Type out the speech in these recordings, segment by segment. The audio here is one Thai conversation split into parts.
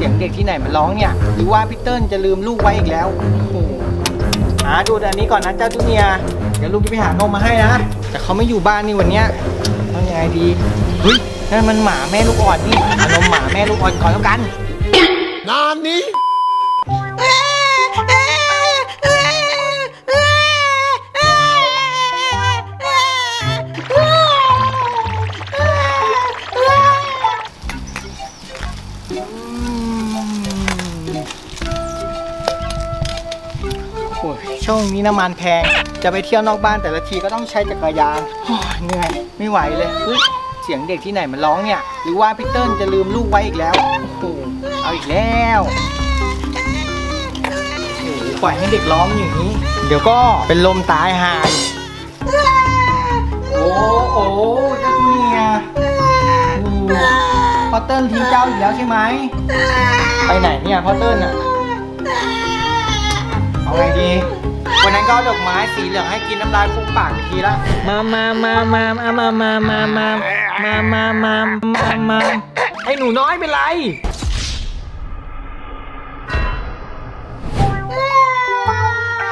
สียงเด็กที่ไหนมันร้องเนี่ย หรือว่าพี่เติ้ลจะลืมลูกไว้อีกแล้วโอ้โหหาดูอันนี้ก่อนนะเจ้าจุเนียเดี๋ยวลูกจะไปหานมมาให้นะ แต่เขาไม่อยู่บ้านนี่วันเนี้ยต้องยังไงดีเฮ้ยนั่นมันหมาแม่ลูกอ่อนนี่อานมหมาแม่ลูกอ่อนก่อนแล้วกันนานนี้ โอ้ยช่วงนี้น้ำมันแพง จะไปเที่ยวนอกบ้านแต่ละทีก็ต้องใช้จักรยานโอ้ยเหนื่อยไม่ไหวเลยเฮ้ยเสียงเด็กที่ไหนมันร้องเนี่ย หรือว่าพี่เติ้ลจะลืมลูกไว้อีกแล้วโอ้โหเอาอีกแล้วโอ้โหปล่อยให้เด็กร้องอย่างนี้ เดี๋ยวก็เป็นลมตายหายโอ้โหเจ้าเนี่ยโอ้โหพอเติ้ลทิ้งเจ้าอีกแล้วใช่ไหมไปไหนเนี่ยพ่อเติ้ลอะ เอาไงดี วันนั้นก็เอาดอกไม้สีเหลืองให้กินน้ำลายฟูมปากไปทีละมามามามามามามามามามามามามามาไอ้หนูน้อยเป็นไร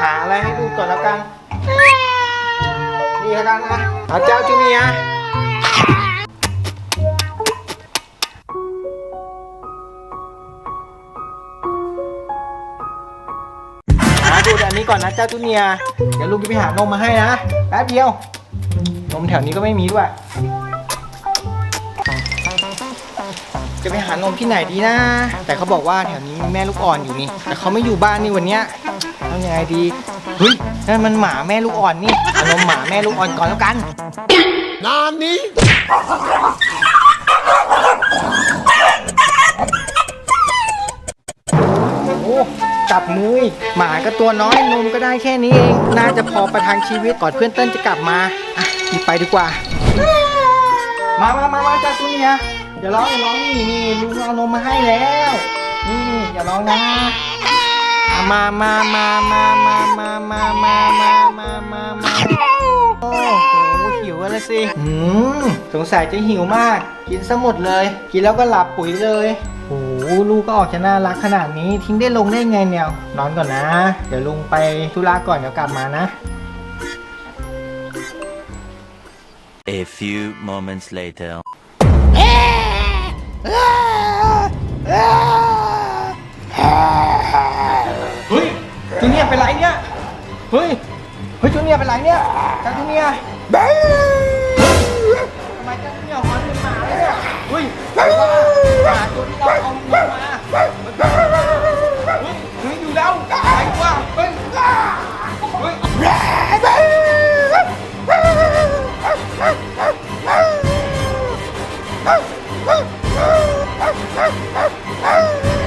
หาอะไรให้ดูก่อนแล้วกัน นี่แล้วกันนะเอาเจ้าจูเนีย นี้ก่อนนะเจ้าจูเนียเดี๋ยวลุงจะไปหานมมาให้นะแป๊บเดียวนมแถวนี้ก็ไม่มีด้วย จะไปหานมที่ไหนดีนะ แต่เขาบอกว่าแถวนี้มีแม่ลูกอ่อนอยู่นี่ แต่เขาไม่อยู่บ้านนี่วันเนี้ยทำยังไงดีเฮ้ยนั่นมันหมาแม่ลูกอ่อนนี่เอานมหมาแม่ลูกอ่อนก่อนแล้วกันโอ้ จับมือหมาก็ตัวน้อยนมก็ได้แค่นี้เอง น่าจะพอประทังชีวิตก่อนเพื่อนเต้นจะกลับมาอะรีบไปดีกว่า มามามามาจ้าตุเนียอย่าร้องอย่าร้องนี่นี่ลุงเอานมมาให้แล้ว นี่อย่าร้องนะมามามามามามามามามามามามาโอ้โหหิวแล้วสิอืมสงสัยจะหิวมาก กินซะหมดเลย กินแล้วก็หลับปุ๋ยเลย ลูกก็ออกจะน่ารักขนาดนี้ทิ้งได้ลงได้ไงเนี่ยนอนก่อนนะ เดี๋ยวลุงไปธุระก่อนเดี๋ยวกลับมานะ A few moments later. เฮ้ยจูเนียร์เป็นไรเนี่ย เฮ้ย เฮ้ยจูเนียร์เป็นไรเนี่ยจ้าจูเนีย Ah! Ah! Ah! Ah!